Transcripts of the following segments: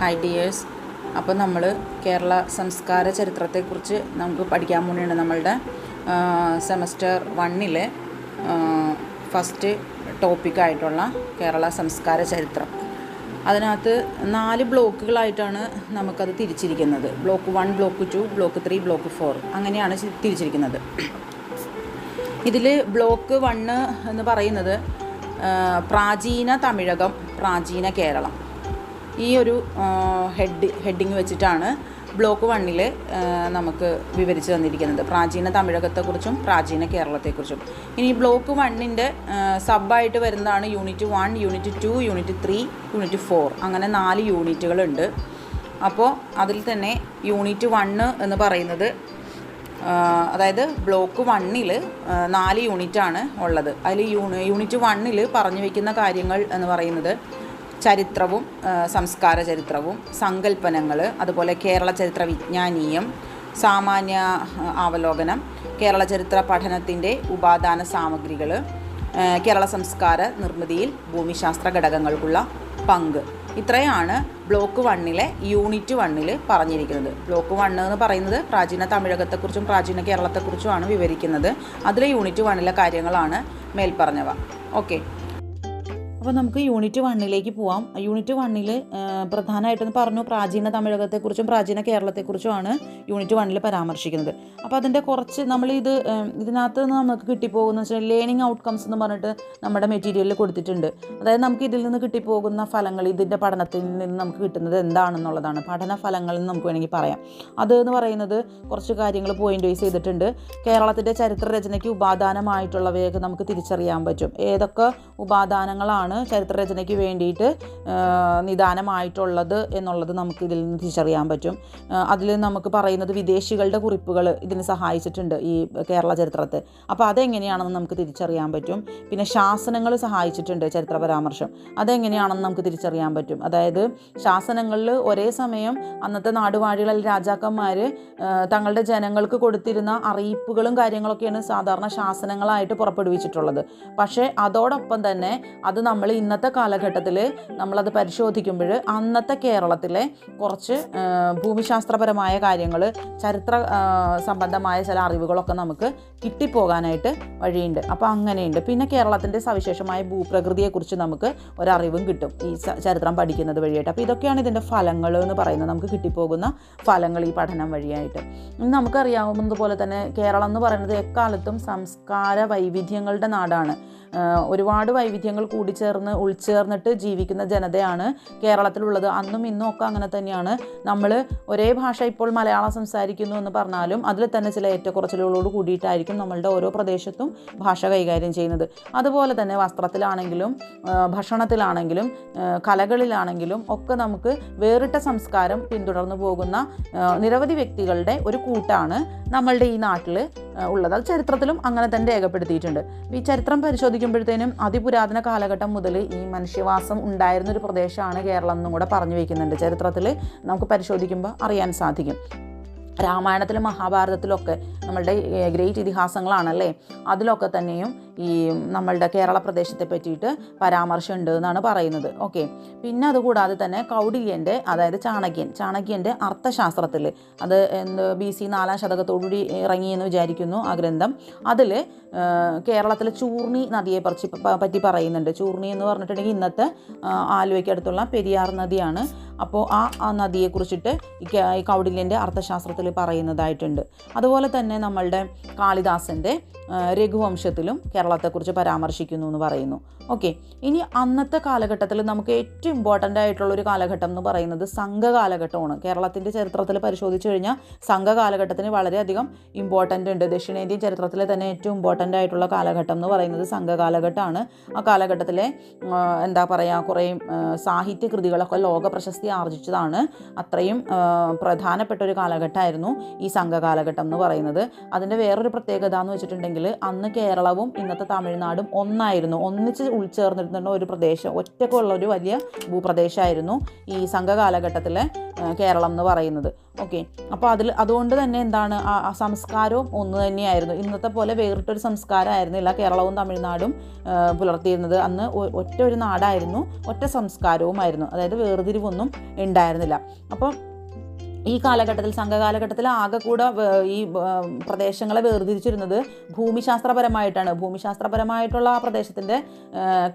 Hi dears അപ്പോൾ നമ്മൾ കേരള സംസ്കാര ചരിത്രത്തെക്കുറിച്ച് നമുക്ക് പഠിക്കാൻ വേണ്ടിയാണ് നമ്മളുടെ സെമസ്റ്റർ വണ്ണിലെ ഫസ്റ്റ് ടോപ്പിക്കായിട്ടുള്ള കേരള സംസ്കാര ചരിത്രം. അതിനകത്ത് നാല് ബ്ലോക്കുകളായിട്ടാണ് നമുക്കത് തിരിച്ചിരിക്കുന്നത്. Block one block two block three block four അങ്ങനെയാണ് തിരിച്ചിരിക്കുന്നത്. ഇതിൽ ബ്ലോക്ക് വണ്ണ് എന്ന് പറയുന്നത് പ്രാചീന തമിഴകം പ്രാചീന കേരളം. ഈ ഒരു ഹെഡ് ഹെഡിങ് വെച്ചിട്ടാണ് ബ്ലോക്ക് വണ്ണിൽ നമുക്ക് വിവരിച്ച് തന്നിരിക്കുന്നത്. പ്രാചീന തമിഴകത്തെക്കുറിച്ചും പ്രാചീന കേരളത്തെക്കുറിച്ചും. ഇനി ബ്ലോക്ക് വണ്ണിന്റെ സബായിട്ട് വരുന്നതാണ് unit one unit two unit three unit four അങ്ങനെ നാല് യൂണിറ്റുകളുണ്ട് അപ്പോൾ അതിൽ തന്നെ യൂണിറ്റ് വണ്ണ് എന്ന് പറയുന്നത് അതായത് ബ്ലോക്ക് വണ്ണിൽ നാല് യൂണിറ്റാണ് ഉള്ളത്. അതിൽ യൂണി യൂണിറ്റ് വണ്ണിൽ പറഞ്ഞു വയ്ക്കുന്ന കാര്യങ്ങൾ എന്ന് പറയുന്നത് ചരിത്രവും സംസ്കാര ചരിത്രവും സങ്കല്പനങ്ങൾ അതുപോലെ കേരള ചരിത്ര വിജ്ഞാനീയം സാമാന്യ അവലോകനം കേരള ചരിത്ര പഠനത്തിന്റെ ഉപാദാന സാമഗ്രികൾ കേരള സംസ്കാര നിർമ്മിതിയിൽ ഭൂമിശാസ്ത്ര ഘടകങ്ങൾക്കുള്ള പങ്ക്. ഇത്രയാണ് ബ്ലോക്ക് വണ്ണിലെ യൂണിറ്റ് വണ്ണിൽ പറഞ്ഞിരിക്കുന്നത്. ബ്ലോക്ക് വണ്ണ് എന്ന് പറയുന്നത് പ്രാചീന തമിഴകത്തെക്കുറിച്ചും പ്രാചീന കേരളത്തെക്കുറിച്ചുമാണ് വിവരിക്കുന്നത്. അതിലെ യൂണിറ്റ് വണ്ണിലെ കാര്യങ്ങളാണ് മേൽപ്പറഞ്ഞവ. ഓക്കെ. അപ്പോൾ നമുക്ക് യൂണിറ്റ് വണ്ണിലേക്ക് പോവാം. യൂണിറ്റ് വണ്ണിൽ പ്രധാനമായിട്ടും പറഞ്ഞു പ്രാചീന തമിഴകത്തെക്കുറിച്ചും പ്രാചീന കേരളത്തെക്കുറിച്ചുമാണ് യൂണിറ്റ് വണ്ണിൽ പരാമർശിക്കുന്നത്. അപ്പോൾ അതിന്റെ കുറച്ച് നമ്മൾ ഇത് ഇതിനകത്ത് നിന്ന് നമുക്ക് കിട്ടിപ്പോകുന്ന വെച്ചാൽ ലേണിംഗ് ഔട്ട്കംസ് എന്ന് പറഞ്ഞിട്ട് നമ്മുടെ മെറ്റീരിയലിൽ കൊടുത്തിട്ടുണ്ട്. അതായത് നമുക്ക് ഇതിൽ നിന്ന് കിട്ടിപ്പോകുന്ന ഫലങ്ങൾ ഇതിന്റെ പഠനത്തിൽ നിന്ന് നമുക്ക് കിട്ടുന്നത് എന്താണെന്നുള്ളതാണ്. പഠന ഫലങ്ങൾ എന്ന് നമുക്ക് വേണമെങ്കിൽ പറയാം. അത് എന്ന് പറയുന്നത് കുറച്ച് കാര്യങ്ങൾ പോയിന്റ് വൈസ് ചെയ്തിട്ടുണ്ട്. കേരളത്തിന്റെ ചരിത്ര രചനയ്ക്ക് ഉപാദാനമായിട്ടുള്ളവയൊക്കെ നമുക്ക് തിരിച്ചറിയാൻ പറ്റും. ഏതൊക്കെ ഉപാദാനങ്ങളാണ് ചരിത്രരചനയ്ക്ക് വേണ്ടിയിട്ട് നിദാനമായിട്ടുള്ളത് എന്നുള്ളത് നമുക്ക് ഇതിൽ നിന്ന് തിരിച്ചറിയാൻ പറ്റും. അതിൽ നമുക്ക് പറയുന്നത് വിദേശികളുടെ കുറിപ്പുകൾ ഇതിന് സഹായിച്ചിട്ടുണ്ട് ഈ കേരള ചരിത്രത്തെ. അപ്പോൾ അതെങ്ങനെയാണെന്ന് നമുക്ക് തിരിച്ചറിയാൻ പറ്റും. പിന്നെ ശാസനങ്ങൾ സഹായിച്ചിട്ടുണ്ട് ചരിത്ര പരാമർശം. അതെങ്ങനെയാണെന്ന് നമുക്ക് തിരിച്ചറിയാൻ പറ്റും. അതായത് ശാസനങ്ങളിൽ ഒരേ സമയം അന്നത്തെ നാടുവാഴികൾ അല്ലെങ്കിൽ രാജാക്കന്മാർ തങ്ങളുടെ ജനങ്ങൾക്ക് കൊടുത്തിരുന്ന അറിയിപ്പുകളും കാര്യങ്ങളൊക്കെയാണ് സാധാരണ ശാസനങ്ങളായിട്ട് പുറപ്പെടുവിച്ചിട്ടുള്ളത്. പക്ഷേ അതോടൊപ്പം തന്നെ അത് നമ്മൾ ഇന്നത്തെ കാലഘട്ടത്തിൽ നമ്മളത് പരിശോധിക്കുമ്പോൾ അന്നത്തെ കേരളത്തിലെ കുറച്ച് ഭൂമിശാസ്ത്രപരമായ കാര്യങ്ങൾ ചരിത്ര സംബന്ധമായ ചില അറിവുകളൊക്കെ നമുക്ക് കിട്ടിപ്പോകാനായിട്ട് വഴിയുണ്ട്. അപ്പോൾ അങ്ങനെയുണ്ട്. പിന്നെ കേരളത്തിന്റെ സവിശേഷമായ ഭൂപ്രകൃതിയെക്കുറിച്ച് നമുക്ക് ഒരറിവും കിട്ടും ഈ ചരിത്രം പഠിക്കുന്നത് വഴിയായിട്ട്. അപ്പോൾ ഇതൊക്കെയാണ് ഇതിന്റെ ഫലങ്ങൾ എന്ന് പറയുന്നത്. നമുക്ക് കിട്ടിപ്പോകുന്ന ഫലങ്ങൾ ഈ പഠനം വഴിയായിട്ട്. നമുക്കറിയാവുന്നതുപോലെ തന്നെ കേരളം എന്ന് പറയുന്നത് എക്കാലത്തും സംസ്കാര വൈവിധ്യങ്ങളുടെ നാടാണ്. ഒരുപാട് വൈവിധ്യങ്ങൾ കൂടിച്ചേർന്ന് ഉൾച്ചേർന്നിട്ട് ജീവിക്കുന്ന ജനതയാണ് കേരളത്തിലുള്ളത്. അന്നും ഇന്നും ഒക്കെ അങ്ങനെ തന്നെയാണ്. നമ്മൾ ഒരേ ഭാഷ ഇപ്പോൾ മലയാളം സംസാരിക്കുന്നു എന്ന് പറഞ്ഞാലും അതിൽ തന്നെ ചില ഏറ്റക്കുറച്ചിലുകളോട് കൂടിയിട്ടായിരിക്കും നമ്മളുടെ ഓരോ പ്രദേശത്തും ഭാഷ കൈകാര്യം ചെയ്യുന്നത്. അതുപോലെ തന്നെ വസ്ത്രത്തിലാണെങ്കിലും ഭക്ഷണത്തിലാണെങ്കിലും കലകളിലാണെങ്കിലും ഒക്കെ നമുക്ക് വേറിട്ട സംസ്കാരം പിന്തുടർന്നു പോകുന്ന നിരവധി വ്യക്തികളുടെ ഒരു കൂട്ടാണ് നമ്മളുടെ ഈ നാട്ടിൽ ഉള്ളത്. അത് ചരിത്രത്തിലും അങ്ങനെ തന്നെ രേഖപ്പെടുത്തിയിട്ടുണ്ട്. ഈ ചരിത്രം പരിശോധിക്കുമ്പോഴത്തേനും അതിപുരാതന കാലഘട്ടം മുതൽ ഈ മനുഷ്യവാസം ഉണ്ടായിരുന്ന ഒരു പ്രദേശമാണ് കേരളം എന്നും കൂടെ പറഞ്ഞു വയ്ക്കുന്നുണ്ട് ചരിത്രത്തിൽ നമുക്ക് പരിശോധിക്കുമ്പോൾ അറിയാൻ സാധിക്കും. രാമായണത്തിലും മഹാഭാരതത്തിലൊക്കെ നമ്മളുടെ ഗ്രേറ്റ് ഇതിഹാസങ്ങളാണല്ലേ? അതിലൊക്കെ തന്നെയും ഈ നമ്മളുടെ കേരള പ്രദേശത്തെ പറ്റിയിട്ട് പരാമർശമുണ്ട് എന്നാണ് പറയുന്നത്. ഓക്കെ. പിന്നെ അതുകൂടാതെ തന്നെ കൗടില്യന്റെ അതായത് ചാണക്യൻ ചാണക്യന്റെ അർത്ഥശാസ്ത്രത്തിൽ അത് എന്ത് ബി സി നാലാം ശതകത്തോടുകൂടി ഇറങ്ങിയെന്ന് വിചാരിക്കുന്നു ആ ഗ്രന്ഥം. അതിൽ കേരളത്തിലെ ചൂർണി നദിയെ പറിച്ച് പറ്റി പറയുന്നുണ്ട്. ചൂർണി എന്ന് പറഞ്ഞിട്ടുണ്ടെങ്കിൽ ഇന്നത്തെ ആലുവയ്ക്കടുത്തുള്ള പെരിയാർ നദിയാണ്. അപ്പോൾ ആ ആ നദിയെക്കുറിച്ചിട്ട് ഈ കൗടില്യന്റെ അർത്ഥശാസ്ത്രത്തിൽ പറയുന്നതായിട്ടുണ്ട്. അതുപോലെ തന്നെ നമ്മളുടെ കാളിദാസന്റെ രഘുവംശത്തിലും കേരളത്തെക്കുറിച്ച് പരാമർശിക്കുന്നു എന്ന് പറയുന്നു. ഓക്കെ. ഇനി അന്നത്തെ കാലഘട്ടത്തിൽ നമുക്ക് ഏറ്റവും ഇമ്പോർട്ടന്റ് ആയിട്ടുള്ള ഒരു കാലഘട്ടം എന്ന് പറയുന്നത് സംഘകാലഘട്ടമാണ്. കേരളത്തിന്റെ ചരിത്രത്തിൽ പരിശോധിച്ച് കഴിഞ്ഞാൽ സംഘകാലഘട്ടത്തിന് വളരെയധികം ഇമ്പോർട്ടന്റ് ഉണ്ട്. ദക്ഷിണേന്ത്യൻ ചരിത്രത്തിലെ തന്നെ ഏറ്റവും ഇമ്പോർട്ടന്റ് ആയിട്ടുള്ള കാലഘട്ടം എന്ന് പറയുന്നത് സംഘകാലഘട്ടമാണ്. ആ കാലഘട്ടത്തിലെ എന്താ പറയുക കുറേ സാഹിത്യ കൃതികളൊക്കെ ലോക പ്രശസ്തി ആർജിച്ചതാണ്. അത്രയും പ്രധാനപ്പെട്ട ഒരു കാലഘട്ടമായിരുന്നു ഈ സംഘകാലഘട്ടം എന്ന് പറയുന്നത്. അതിന്റെ വേറൊരു പ്രത്യേകത എന്ന് വെച്ചിട്ടുണ്ടെങ്കിൽ അന്ന് കേരളവും ഇന്നത്തെ തമിഴ്നാടും ഒന്നായിരുന്നു. ഒന്നിച്ച് ഉൾച്ചേർന്നിരുന്ന ഒരു പ്രദേശം ഒറ്റക്കുള്ള ഒരു വലിയ ഭൂപ്രദേശമായിരുന്നു ഈ സംഘകാലഘട്ടത്തിലെ കേരളം എന്ന് പറയുന്നത്. ഓക്കെ അപ്പോൾ അതിൽ അതുകൊണ്ട് തന്നെ എന്താണ് ആ സംസ്കാരവും ഒന്ന് തന്നെയായിരുന്നു. ഇന്നത്തെ പോലെ വേറിട്ടൊരു സംസ്കാരമായിരുന്നില്ല കേരളവും തമിഴ്നാടും പുലർത്തിയിരുന്നത്. അന്ന് ഒറ്റ ഒരു നാടായിരുന്നു. ഒറ്റ സംസ്കാരവുമായിരുന്നു. അതായത് വേർതിരിവൊന്നും ഉണ്ടായിരുന്നില്ല. അപ്പം ഈ കാലഘട്ടത്തിൽ സംഘകാലഘട്ടത്തിൽ ആകെ കൂടെ ഈ പ്രദേശങ്ങളെ വേർതിരിച്ചിരുന്നത് ഭൂമിശാസ്ത്രപരമായിട്ടാണ്. ഭൂമിശാസ്ത്രപരമായിട്ടുള്ള ആ പ്രദേശത്തിന്റെ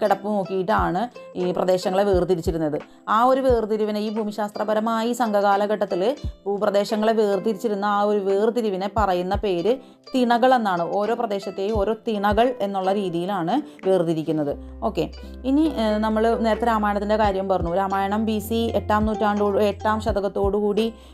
കിടപ്പ് നോക്കിയിട്ടാണ് ഈ പ്രദേശങ്ങളെ വേർതിരിച്ചിരുന്നത്. ആ ഒരു വേർതിരിവിനെ ഈ ഭൂമിശാസ്ത്രപരമായി സംഘകാലഘട്ടത്തിൽ ഭൂപ്രദേശങ്ങളെ വേർതിരിച്ചിരുന്ന ആ ഒരു വേർതിരിവിനെ പറയുന്ന പേര് തിണകൾ എന്നാണ്. ഓരോ പ്രദേശത്തെയും ഓരോ തിണകൾ എന്നുള്ള രീതിയിലാണ് വേർതിരിക്കുന്നത്. ഓക്കെ. ഇനി നമ്മൾ നേരത്തെ രാമായണത്തിന്റെ കാര്യം പറഞ്ഞു. രാമായണം ബി സി എട്ടാം നൂറ്റാണ്ടോട് എട്ടാം ശതകത്തോടുകൂടി ആ,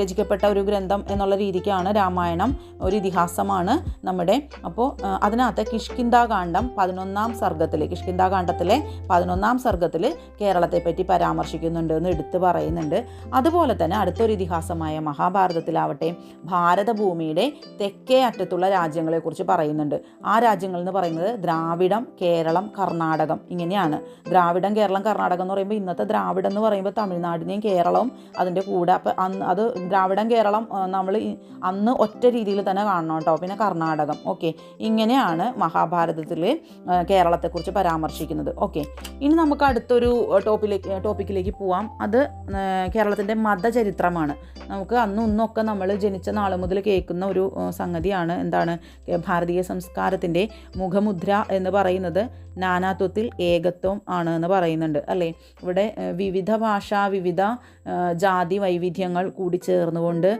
രചിക്കപ്പെട്ട ഒരു ഗ്രന്ഥം എന്നുള്ള രീതിക്കാണ് രാമായണം ഒരു ഇതിഹാസമാണ് നമ്മുടെ. അപ്പോൾ അതിനകത്ത് കിഷ്കിന്താകാന്ഡം പതിനൊന്നാം സർഗത്തിൽ കിഷ്കിന്താകാന്ഡത്തിലെ പതിനൊന്നാം സർഗത്തിൽ കേരളത്തെ പറ്റി പരാമർശിക്കുന്നുണ്ട് എന്ന് എടുത്തു പറയുന്നുണ്ട്. അതുപോലെ തന്നെ അടുത്തൊരു ഇതിഹാസമായ മഹാഭാരതത്തിലാവട്ടെ ഭാരതഭൂമിയുടെ തെക്കേ അറ്റത്തുള്ള രാജ്യങ്ങളെക്കുറിച്ച് പറയുന്നുണ്ട്. ആ രാജ്യങ്ങൾ എന്ന് പറയുന്നത് ദ്രാവിഡം കേരളം കർണാടകം ഇങ്ങനെയാണ്. ദ്രാവിഡം കേരളം കർണാടകം എന്ന് പറയുമ്പോൾ ഇന്നത്തെ ദ്രാവിഡം എന്ന് പറയുമ്പോൾ തമിഴ്നാടിനെയും കേരളവും അതിന്റെ കൂടെ അപ്പം അന്ന് അത് ദ്രാവിഡം കേരളം നമ്മൾ അന്ന് ഒറ്റ രീതിയിൽ തന്നെ കാണണം കേട്ടോ. പിന്നെ കർണാടകം. ഓക്കെ. ഇങ്ങനെയാണ് മഹാഭാരതത്തിൽ കേരളത്തെക്കുറിച്ച് പരാമർശിക്കുന്നത്. ഓക്കെ. ഇനി നമുക്ക് അടുത്തൊരു ടോപ്പിലേക്ക് ടോപ്പിക്കിലേക്ക് പോവാം. അത് കേരളത്തിന്റെ മതചരിത്രമാണ്. നമുക്ക് അന്നും ഇന്നൊക്കെ നമ്മൾ ജനിച്ച നാൾ മുതൽ കേൾക്കുന്ന ഒരു സംഗതിയാണ് എന്താണ് ഭാരതീയ സംസ്കാരത്തിന്റെ മുഖമുദ്ര എന്ന് പറയുന്നത്. നാനാത്വത്തിൽ ഏകത്വം ആണ് എന്ന് പറയുന്നുണ്ട് അല്ലേ? ഇവിടെ വിവിധ ഭാഷ വിവിധ ജാതി വൈവിധ്യങ്ങൾ കൂടി ചേർന്നുകൊണ്ട്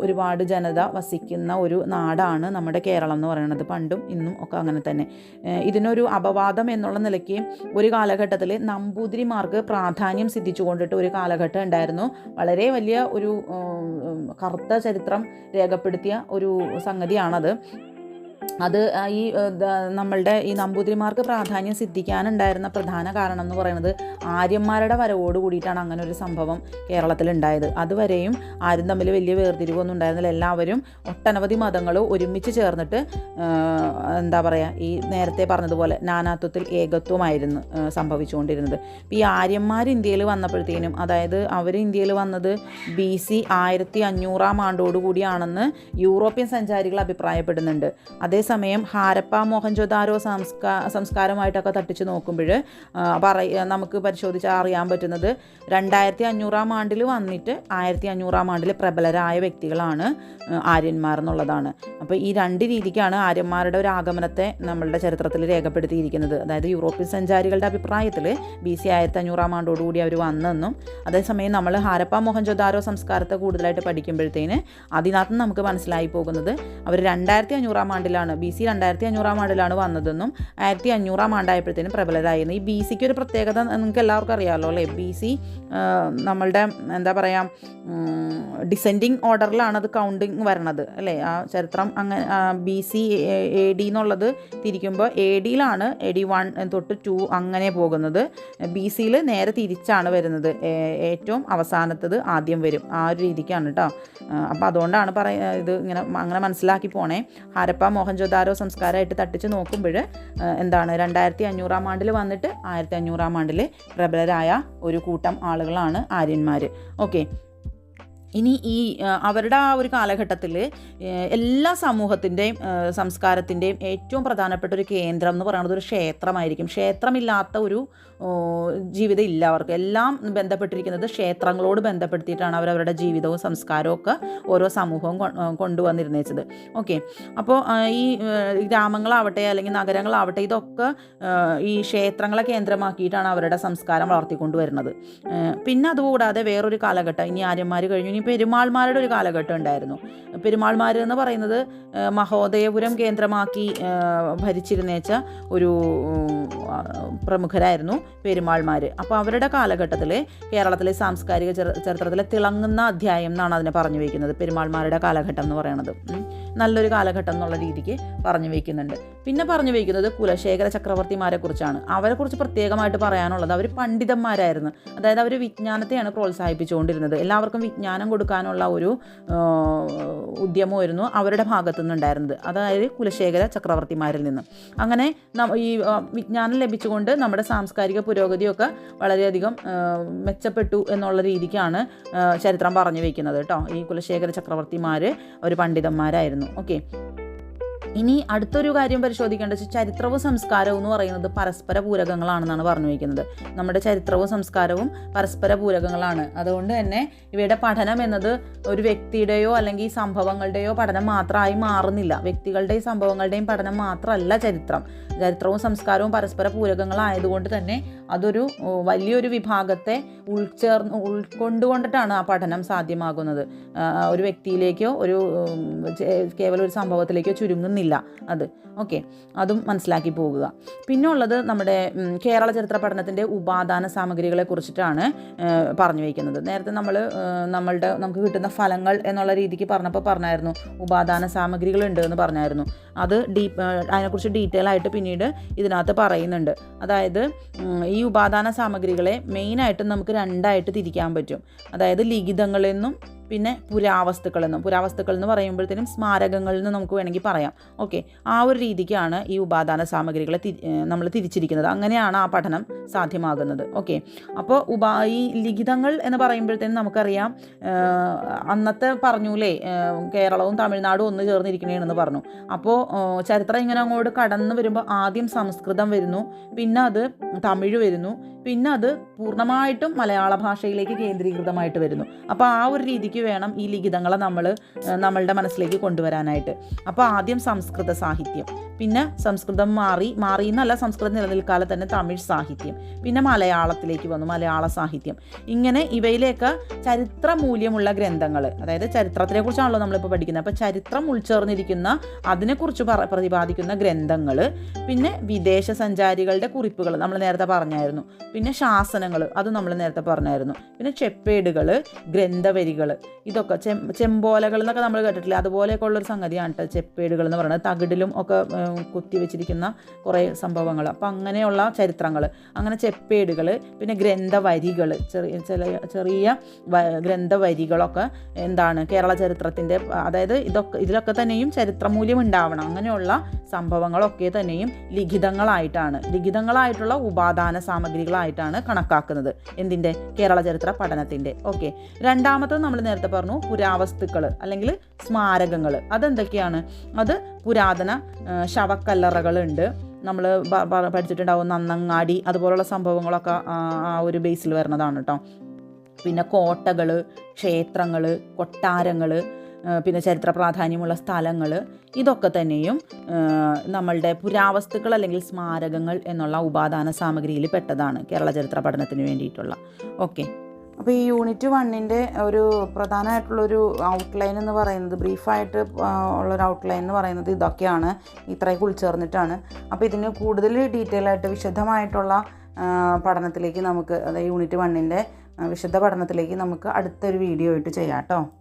ഒരുപാട് ജനത വസിക്കുന്ന ഒരു നാടാണ് നമ്മുടെ കേരളം എന്ന് പറയുന്നത്. പണ്ടും ഇന്നും ഒക്കെ അങ്ങനെ തന്നെ. ഇതിനൊരു അപവാദം എന്നുള്ള നിലയ്ക്ക് ഒരു കാലഘട്ടത്തിൽ നമ്പൂതിരിമാർക്ക് പ്രാധാന്യം സിദ്ധിച്ചു കൊണ്ടിട്ട് ഒരു കാലഘട്ടം ഉണ്ടായിരുന്നു. വളരെ വലിയ ഒരു കറുത്ത ചരിത്രം രേഖപ്പെടുത്തിയ ഒരു സംഗതിയാണത്. അത് ഈ നമ്മളുടെ ഈ നമ്പൂതിരിമാർക്ക് പ്രാധാന്യം സിദ്ധിക്കാനുണ്ടായിരുന്ന പ്രധാന കാരണം എന്ന് പറയുന്നത് ആര്യന്മാരുടെ വരവോട് കൂടിയിട്ടാണ് അങ്ങനെ ഒരു സംഭവം കേരളത്തിൽ ഉണ്ടായത് അതുവരെയും ആരും തമ്മിൽ വലിയ വേർതിരിവൊന്നും ഉണ്ടായിരുന്നില്ല. എല്ലാവരും ഒട്ടനവധി മതങ്ങൾ ഒരുമിച്ച് ചേർന്നിട്ട് എന്താ പറയുക ഈ നേരത്തെ പറഞ്ഞതുപോലെ നാനാത്വത്തിൽ ഏകത്വമായിരുന്നു സംഭവിച്ചുകൊണ്ടിരുന്നത്. ഈ ആര്യന്മാർ ഇന്ത്യയിൽ വന്നപ്പോഴത്തേനും അതായത് അവർ ഇന്ത്യയിൽ വന്നത് ബി സി ആയിരത്തി അഞ്ഞൂറാം ആണ്ടോടുകൂടിയാണെന്ന് യൂറോപ്യൻ സഞ്ചാരികൾ അഭിപ്രായപ്പെടുന്നുണ്ട്. അതേസമയം ഹാരപ്പ മോഹൻജോദാരോ സംസ്കാ സംസ്കാരമായിട്ടൊക്കെ തട്ടിച്ച് നോക്കുമ്പോൾ പറയ നമുക്ക് പരിശോധിച്ചാൽ അറിയാൻ പറ്റുന്നത് രണ്ടായിരത്തി അഞ്ഞൂറാം ആണ്ടിൽ വന്നിട്ട് ആയിരത്തി അഞ്ഞൂറാം ആണ്ടിൽ പ്രബലരായ വ്യക്തികളാണ് ആര്യന്മാർ എന്നുള്ളതാണ്. അപ്പോൾ ഈ രണ്ട് രീതിക്കാണ് ആര്യന്മാരുടെ ഒരു ആഗമനത്തെ നമ്മളുടെ ചരിത്രത്തിൽ രേഖപ്പെടുത്തിയിരിക്കുന്നത്. അതായത് യൂറോപ്യൻ സഞ്ചാരികളുടെ അഭിപ്രായത്തിൽ ബി സി ആയിരത്തി അഞ്ഞൂറാം ആണ്ടോടുകൂടി അവർ വന്നെന്നും അതേസമയം നമ്മൾ ഹാരപ്പ മോഹൻജോദാരോ സംസ്കാരത്തെ കൂടുതലായിട്ട് പഠിക്കുമ്പോഴത്തേന് അതിനകത്ത് നമുക്ക് മനസ്സിലായി പോകുന്നത് അവർ രണ്ടായിരത്തി അഞ്ഞൂറാം ആണ്ടിലാണ് ബി സി രണ്ടായിരത്തി അഞ്ഞൂറാം ആണ്ടിലാണ് വന്നതെന്നും ആയിരത്തി അഞ്ഞൂറാം ആണ്ടായപ്പോഴത്തേനും പ്രബലരായിരുന്നു. ഈ ബി സിക്ക് ഒരു പ്രത്യേകത നിങ്ങൾക്ക് എല്ലാവർക്കും അറിയാമല്ലോ അല്ലേ? ബി സി നമ്മളുടെ എന്താ പറയുക ഡിസെൻഡിങ് ഓർഡറിലാണ് അത് കൗണ്ടിങ് വരണത് അല്ലേ? ആ ചരിത്രം അങ്ങനെ ബി സി എ ഡി എന്നുള്ളത് തിരിക്കുമ്പോൾ എ ഡിയിലാണ് എ ഡി വൺ തൊട്ട് ടു അങ്ങനെ പോകുന്നത്. ബി സിയിൽ നേരെ തിരിച്ചാണ് വരുന്നത്. ഏറ്റവും അവസാനത്തത് ആദ്യം വരും. ആ ഒരു രീതിക്കാണ് കേട്ടോ അപ്പോൾ അതുകൊണ്ടാണ് പറയ ഇത് ഇങ്ങനെ അങ്ങനെ മനസ്സിലാക്കി പോണേ. ഹരപ്പ മോഹൻജോദാരോ സംസ്കാരമായിട്ട് തട്ടിച്ച് നോക്കുമ്പോൾ എന്താണ് രണ്ടായിരത്തി അഞ്ഞൂറാം ആണ്ടിൽ വന്നിട്ട് ആയിരത്തി അഞ്ഞൂറാം ആണ്ടിൽ പ്രബലരായ ഒരു കൂട്ടം ആളുകളാണ് ആര്യന്മാർ. ഓക്കെ. ഇനി ഈ അവരുടെ ആ ഒരു കാലഘട്ടത്തിൽ എല്ലാ സമൂഹത്തിന്റെയും സംസ്കാരത്തിന്റെയും ഏറ്റവും പ്രധാനപ്പെട്ട ഒരു കേന്ദ്രം എന്ന് പറയുന്നത് ഒരു ക്ഷേത്രമായിരിക്കും. ക്ഷേത്രമില്ലാത്ത ഒരു ജീവിതം ഇല്ല അവർക്ക്. എല്ലാം ബന്ധപ്പെട്ടിരിക്കുന്നത് ക്ഷേത്രങ്ങളോട് ബന്ധപ്പെടുത്തിയിട്ടാണ് അവരവരുടെ ജീവിതവും സംസ്കാരവും ഒക്കെ ഓരോ സമൂഹവും കൊണ്ടുവന്നിരുന്നേച്ചത്. ഓക്കെ. അപ്പോൾ ഈ ഗ്രാമങ്ങളാവട്ടെ അല്ലെങ്കിൽ നഗരങ്ങളാവട്ടെ ഇതൊക്കെ ഈ ക്ഷേത്രങ്ങളെ കേന്ദ്രമാക്കിയിട്ടാണ് അവരുടെ സംസ്കാരം വളർത്തിക്കൊണ്ടുവരുന്നത്. പിന്നെ അതുകൂടാതെ വേറൊരു കാലഘട്ടം. ഇനി ആര്യന്മാർ കഴിഞ്ഞു ഇനി പെരുമാൾമാരുടെ ഒരു കാലഘട്ടം ഉണ്ടായിരുന്നു. പെരുമാൾമാർ എന്ന് പറയുന്നത് മഹോദയപുരം കേന്ദ്രമാക്കി ഭരിച്ചിരുന്നേച്ച ഒരു പ്രമുഖരായിരുന്നു പെരുമാൾമാർ. അപ്പോൾ അവരുടെ കാലഘട്ടത്തിൽ കേരളത്തിലെ സാംസ്കാരിക ചരിത്രത്തിലെ തിളങ്ങുന്ന അധ്യായം എന്നാണ് അതിനെ പറഞ്ഞു വയ്ക്കുന്നത് പെരുമാൾമാരുടെ കാലഘട്ടം എന്ന് പറയുന്നത്. നല്ലൊരു കാലഘട്ടം എന്നുള്ള രീതിക്ക് പറഞ്ഞു വയ്ക്കുന്നുണ്ട് പിന്നെ പറഞ്ഞു വയ്ക്കുന്നത് കുലശേഖര ചക്രവർത്തിമാരെ കുറിച്ചാണ് അവരെക്കുറിച്ച് പ്രത്യേകമായിട്ട് പറയാനുള്ളത് അവർ പണ്ഡിതന്മാരായിരുന്നു. അതായത് അവർ വിജ്ഞാനത്തെയാണ് പ്രോത്സാഹിപ്പിച്ചുകൊണ്ടിരുന്നത്. എല്ലാവർക്കും വിജ്ഞാനം കൊടുക്കാനുള്ള ഒരു ഉദ്യമമായിരുന്നു അവരുടെ ഭാഗത്തു നിന്നുണ്ടായിരുന്നത് അതായത് കുലശേഖര ചക്രവർത്തിമാരിൽ നിന്ന്. അങ്ങനെ ഈ വിജ്ഞാനം ലഭിച്ചുകൊണ്ട് നമ്മുടെ സാംസ്കാരിക പുരോഗതിയൊക്കെ വളരെയധികം മെച്ചപ്പെട്ടു എന്നുള്ള രീതിക്കാണ് ചരിത്രം പറഞ്ഞു വയ്ക്കുന്നത് കേട്ടോ. ഈ കുലശേഖര ചക്രവർത്തിമാർ ഒരു പണ്ഡിതന്മാരായിരുന്നു. ഓക്കെ ഇനി അടുത്തൊരു കാര്യം പരിശോധിക്കേണ്ടത് ചരിത്രവും സംസ്കാരവും എന്ന് പറയുന്നത് പരസ്പര പൂരകങ്ങളാണെന്നാണ് പറഞ്ഞു വയ്ക്കുന്നത് നമ്മുടെ ചരിത്രവും സംസ്കാരവും പരസ്പര പൂരകങ്ങളാണ്. അതുകൊണ്ട് തന്നെ ഇവയുടെ പഠനം എന്നത് ഒരു വ്യക്തിയുടെയോ അല്ലെങ്കിൽ സംഭവങ്ങളുടെയോ പഠനം മാത്രമായി മാറുന്നില്ല. വ്യക്തികളുടെയും സംഭവങ്ങളുടെയും പഠനം മാത്രമല്ല ചരിത്രം. ചരിത്രവും സംസ്കാരവും പരസ്പര പൂരകങ്ങളായതുകൊണ്ട് തന്നെ അതൊരു വലിയൊരു വിഭാഗത്തെ ഉൾച്ചേർന്ന് ഉൾക്കൊണ്ടുകൊണ്ടിട്ടാണ് ആ പഠനം സാധ്യമാകുന്നത്. ഒരു വ്യക്തിയിലേക്കോ ഒരു കേവലം ഒരു സംഭവത്തിലേക്കോ ചുരുങ്ങുന്നില്ല. അത്. ഓക്കെ. അതും മനസ്സിലാക്കി പോകുക. പിന്നെ ഉള്ളത് നമ്മുടെ കേരള ചരിത്ര പഠനത്തിന്റെ ഉപാദാന സാമഗ്രികളെ കുറിച്ചിട്ടാണ് പറഞ്ഞു വയ്ക്കുന്നത് നേരത്തെ നമ്മൾ നമ്മളുടെ നമുക്ക് കിട്ടുന്ന ഫലങ്ങൾ എന്നുള്ള രീതിക്ക് പറഞ്ഞപ്പോൾ പറഞ്ഞായിരുന്നു. ഉപാദാന സാമഗ്രികളുണ്ട് എന്ന് പറഞ്ഞായിരുന്നു. അത് ഡീ അതിനെക്കുറിച്ച് ഡീറ്റെയിൽ ആയിട്ട് പിന്നീട് ഇതിനകത്ത് പറയുന്നുണ്ട്. അതായത് ഈ ഉപാദാന സാമഗ്രികളെ മെയിനായിട്ട് നമുക്ക് രണ്ടായിട്ട് തിരിക്കാൻ പറ്റും. അതായത് ലിഖിതങ്ങളെന്നും പിന്നെ പുരാവസ്തുക്കളെന്നും പുരാവസ്തുക്കൾ എന്ന് പറയുമ്പോഴത്തേനും സ്മാരകങ്ങളിൽ നിന്ന് നമുക്ക് വേണമെങ്കിൽ പറയാം. ഓക്കെ ആ ഒരു രീതിക്കാണ് ഈ ഉപാദാന സാമഗ്രികളെ നമ്മൾ തിരിച്ചിരിക്കുന്നത്. അങ്ങനെയാണ് ആ പഠനം സാധ്യമാകുന്നത്. ഓക്കെ അപ്പോൾ ഉപാ ഈ ലിഖിതങ്ങൾ എന്ന് പറയുമ്പോഴത്തേനും നമുക്കറിയാം അന്നത്തെ പറഞ്ഞൂലേ കേരളവും തമിഴ്നാടും ഒന്ന് ചേർന്നിരിക്കണേന്ന് പറഞ്ഞു. അപ്പോൾ ചരിത്രം ഇങ്ങനെ അങ്ങോട്ട് കടന്നു വരുമ്പോൾ ആദ്യം സംസ്കൃതം വരുന്നു. പിന്നെ അത് തമിഴ് വരുന്നു. പിന്നെ അത് പൂർണമായിട്ടും മലയാള ഭാഷയിലേക്ക് കേന്ദ്രീകൃതമായിട്ട് വരുന്നു. അപ്പോൾ ആ ഒരു രീതിക്ക് വേണം ഈ ലിഖിതങ്ങളെ നമ്മൾ നമ്മളുടെ മനസ്സിലേക്ക് കൊണ്ടുവരാനായിട്ട്. അപ്പോൾ ആദ്യം സംസ്കൃത സാഹിത്യം. പിന്നെ സംസ്കൃതം മാറി മാറി എന്നല്ല സംസ്കൃതം നിലനിൽക്കാതെ തന്നെ തമിഴ് സാഹിത്യം പിന്നെ മലയാളത്തിലേക്ക് വന്നു മലയാള സാഹിത്യം. ഇങ്ങനെ ഇവയിലേക്ക് ചരിത്ര മൂല്യമുള്ള ഗ്രന്ഥങ്ങൾ അതായത് ചരിത്രത്തിനെ കുറിച്ചാണല്ലോ നമ്മളിപ്പോൾ പഠിക്കുന്നത്. അപ്പോൾ ചരിത്രം ഉൾച്ചേർന്നിരിക്കുന്ന അതിനെക്കുറിച്ച് പറ പ്രതിപാദിക്കുന്ന ഗ്രന്ഥങ്ങൾ പിന്നെ വിദേശ സഞ്ചാരികളുടെ കുറിപ്പുകൾ നമ്മൾ നേരത്തെ പറഞ്ഞായിരുന്നു. പിന്നെ ശാസനങ്ങൾ അത് നമ്മൾ നേരത്തെ പറഞ്ഞായിരുന്നു. പിന്നെ ചെപ്പേടുകൾ ഗ്രന്ഥവരികൾ ഇതൊക്കെ ചെമ്പോലകൾ എന്നൊക്കെ നമ്മൾ കേട്ടിട്ടില്ല? അതുപോലെയൊക്കെ ഉള്ളൊരു സംഗതിയാണ് കേട്ടോ ചെപ്പേടുകൾ എന്ന് പറയുന്നത്. തകിടിലും ഒക്കെ ഏം, കുത്തി വെച്ചിരിക്കുന്ന കുറേ സംഭവങ്ങൾ. അപ്പം അങ്ങനെയുള്ള ചരിത്രങ്ങൾ. അങ്ങനെ ചെപ്പേടുകൾ പിന്നെ ഗ്രന്ഥവരികൾ ചെറിയ ചെറിയ വ- ഗ്രന്ഥവരികളൊക്കെ എന്താണ് കേരള ചരിത്രത്തിന്റെ അതായത് ഇതൊക്കെ ഇതിലൊക്കെ തന്നെയും ചരിത്രമൂല്യം ഉണ്ടാവണം. അങ്ങനെയുള്ള സംഭവങ്ങളൊക്കെ തന്നെയും ലിഖിതങ്ങളായിട്ടാണ്. ലിഖിതങ്ങളായിട്ടുള്ള ഉപാദാന സാമഗ്രികളായിട്ടാണ് കണക്കാക്കുന്നത് എന്തിന്റെ കേരള ചരിത്ര പഠനത്തിന്റെ ഓക്കെ. രണ്ടാമത്തത് നമ്മൾ നേരത്തെ പറഞ്ഞു പുരാവസ്തുക്കൾ അല്ലെങ്കിൽ സ്മാരകങ്ങൾ അതെന്തൊക്കെയാണ്? അത് പുരാതന ശവക്കല്ലറകളുണ്ട്. നമ്മൾ പഠിച്ചിട്ടുണ്ടാവും നന്നങ്ങാടി അതുപോലുള്ള സംഭവങ്ങളൊക്കെ ആ ഒരു ബേസിൽ വരുന്നതാണ് കേട്ടോ പിന്നെ കോട്ടകൾ ക്ഷേത്രങ്ങൾ കൊട്ടാരങ്ങൾ പിന്നെ ചരിത്ര പ്രാധാന്യമുള്ള സ്ഥലങ്ങൾ ഇതൊക്കെ തന്നെയും നമ്മളുടെ പുരാവസ്തുക്കൾ അല്ലെങ്കിൽ സ്മാരകങ്ങൾ എന്നുള്ള ഉപാദാന സാമഗ്രിയിൽ പെട്ടതാണ് കേരള ചരിത്ര പഠനത്തിന് വേണ്ടിയിട്ടുള്ള. ഓക്കെ. അപ്പോൾ ഈ യൂണിറ്റ് വണ്ണിന്റെ ഒരു പ്രധാനമായിട്ടുള്ളൊരു ഔട്ട്ലൈൻ എന്ന് പറയുന്നത് ബ്രീഫായിട്ട് ഉള്ളൊരു ഔട്ട്ലൈൻ എന്ന് പറയുന്നത് ഇതൊക്കെയാണ്. ഇത്രയൊക്കെ ഉൾച്ചേർന്നിട്ടാണ് അപ്പോൾ ഇതിന് കൂടുതൽ ഡീറ്റെയിൽ ആയിട്ട് വിശദമായിട്ടുള്ള പഠനത്തിലേക്ക് നമുക്ക് അതായത് യൂണിറ്റ് വണ്ണിന്റെ വിശുദ്ധ പഠനത്തിലേക്ക് നമുക്ക് അടുത്തൊരു വീഡിയോ ആയിട്ട് ചെയ്യാം കേട്ടോ